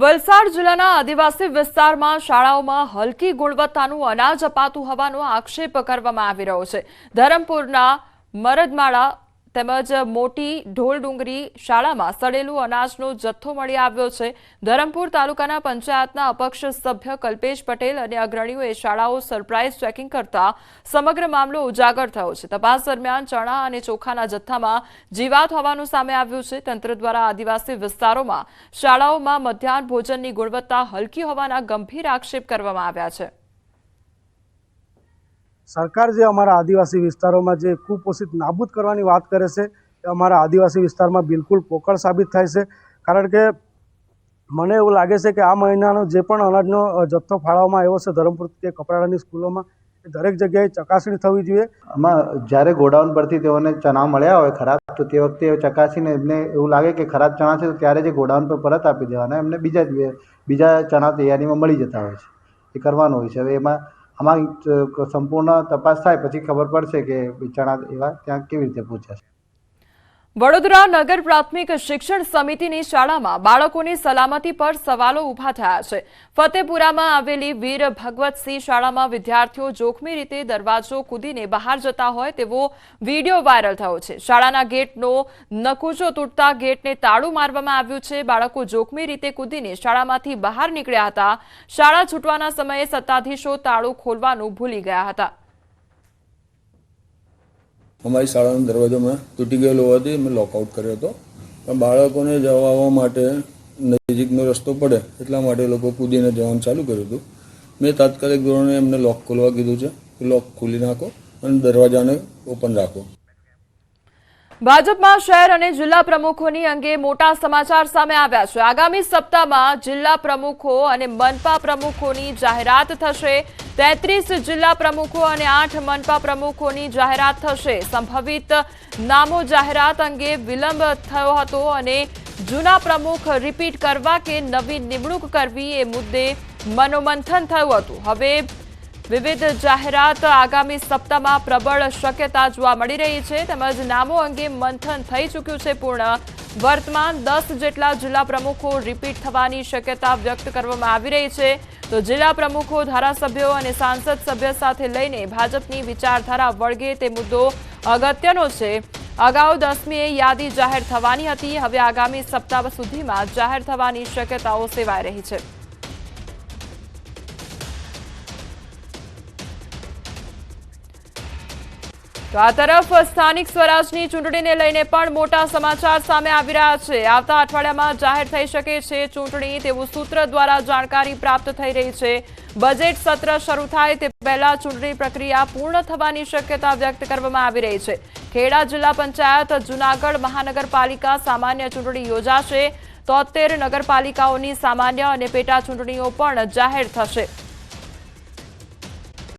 વલસાડ જિલ્લાના આદિવાસી વિસ્તારમાં શાળાઓમાં હલકી ગુણવત્તાનું અનાજ અપાતું હોવાનો આક્ષેપ કરવામાં આવી રહ્યો છે. ધરમપુરના મરદમાળા તેમજ મોટી ઢોલડુંગરી શાળામાં સડેલું અનાજનો જથ્થો મળી આવ્યો છે. ધરમપુર તાલુકાના પંચાયતના અપક્ષ સભ્ય કલ્પેશ પટેલ અને અગ્રણીઓએ શાળાઓ સરપ્રાઇઝ ચેકિંગ કરતા સમગ્ર મામલો ઉજાગર થયો છે. તપાસ દરમિયાન ચણા અને ચોખાના જથ્થામાં જીવાત હોવાનું સામે આવ્યું છે. તંત્ર દ્વારા આદિવાસી વિસ્તારોમાં શાળાઓમાં મધ્યાહન ભોજનની ગુણવત્તા હલકી હોવાના ગંભીર આક્ષેપ કરવામાં આવ્યા છે. સરકાર જે અમારા આદિવાસી વિસ્તારોમાં જે કુપોષિત નાબૂદ કરવાની વાત કરે છે, એ અમારા આદિવાસી વિસ્તારમાં બિલકુલ પોકળ સાબિત થાય છે. કારણ કે મને એવું લાગે છે કે આ મહિનાનો જે પણ અનાજનો જથ્થો ફાળવવામાં આવ્યો છે, ધરમપુર કે કપરાડાની સ્કૂલોમાં, એ દરેક જગ્યાએ ચકાસણી થવી જોઈએ. આમાં જ્યારે ગોડાઉન પરથી તેઓને ચણા મળ્યા હોય ખરાબ, તો તે વખતે ચકાસીને એમને એવું લાગે કે ખરાબ ચણા છે, તો ત્યારે જે ગોડાઉન પર પરત આપી દેવાના, એમને બીજા બીજા ચણા તૈયારીમાં મળી જતા હોય છે. એ કરવાનું હોય છે. હવે એમાં આમાં સંપૂર્ણ તપાસ થાય, પછી ખબર પડશે કે બિચારા એવા ત્યાં કેવી રીતે પહોંચ્યા છે. વડોદરા નગર પ્રાથમિક શિક્ષણ સમિતિની શાળામાં બાળકોની સલામતી પર સવાલો ઊભા થયા છે. ફતેપુરામાં આવેલી વીર ભગવતસિંહ શાળામાં વિદ્યાર્થીઓ જોખમી રીતે દરવાજો કૂદીને બહાર જતા હોય તેવો વીડિયો વાયરલ થયો છે. શાળાના ગેટનો નકુચો તૂટતા ગેટને તાળું મારવામાં આવ્યું છે. બાળકો જોખમી રીતે કૂદીને શાળામાંથી બહાર નીકળ્યા હતા. શાળા છૂટવાના સમયે સત્તાધીશો તાળું ખોલવાનું ભૂલી ગયા હતા. અમારી શાળાનો દરવાજો મેં તૂટી ગયેલો હોવાથી મેં લોકઆઉટ કર્યો હતો. પણ બાળકોને જવા આવવા માટે નજીકનો રસ્તો પડે એટલા માટે લોકો કૂદીને જવાનું ચાલુ કર્યું હતું. મેં તાત્કાલિક ધોરણે એમને લોક ખોલવા કીધું છે. લોક ખોલી નાખો અને દરવાજાને ઓપન રાખો. ભાજપમાં શહેર અને જિલ્લા પ્રમુખોની અંગે મોટા સમાચાર સામે આવ્યા છે. આગામી સપ્તાહમાં જિલ્લા પ્રમુખો અને મનપા પ્રમુખોની જાહેરાત થશે. તેત્રીસ જિલ્લા પ્રમુખો અને આઠ મનપા પ્રમુખોની જાહેરાત થશે. સંભવિત નામો જાહેરાત અંગે વિલંબ થયો હતો અને જૂના પ્રમુખ રિપીટ કરવા કે નવી નિમણૂક કરવી એ મુદ્દે મનોમંથન થયું હતું. હવે વિવિધ જાહેરાત આગામી સપ્તાહમાં પ્રબળ શક્યતા જોવા મળી રહી છે. તેમજ નામો અંગે મંથન થઈ ચૂક્યું છે પૂર્ણ. વર્તમાન દસ જેટલા જિલ્લા પ્રમુખો રિપીટ થવાની શક્યતા વ્યક્ત કરવામાં આવી રહી છે. તો જિલ્લા પ્રમુખો, ધારાસભ્યો અને સાંસદ સભ્ય સાથે લઈને ભાજપની વિચારધારા વળગે તે મુદ્દો અગત્યનો છે. અગાઉ દસમીએ યાદી જાહેર થવાની હતી. હવે આગામી સપ્તાહ સુધીમાં જાહેર થવાની શક્યતાઓ સેવાઈ રહી છે. તો આ તરફ સ્થાનિક સ્વરાજની ચૂંટણીને લઈને પણ મોટા સમાચાર સામે આવી રહ્યા છે. આવતા અઠવાડિયામાં જાહેર થઈ શકે છે ચૂંટણી તેવું સૂત્ર દ્વારા જાણકારી પ્રાપ્ત થઈ રહી છે. બજેટ સત્ર શરૂ થાય તે પહેલા ચૂંટણી પ્રક્રિયા પૂર્ણ થવાની શક્યતા વ્યક્ત કરવામાં આવી રહી છે. ખેડા જિલ્લા પંચાયત જૂનાગઢ મહાનગરપાલિકા સામાન્ય ચૂંટણી યોજાશે. તોતેર નગરપાલિકાઓની સામાન્ય અને પેટા ચૂંટણીઓ પણ જાહેર થશે.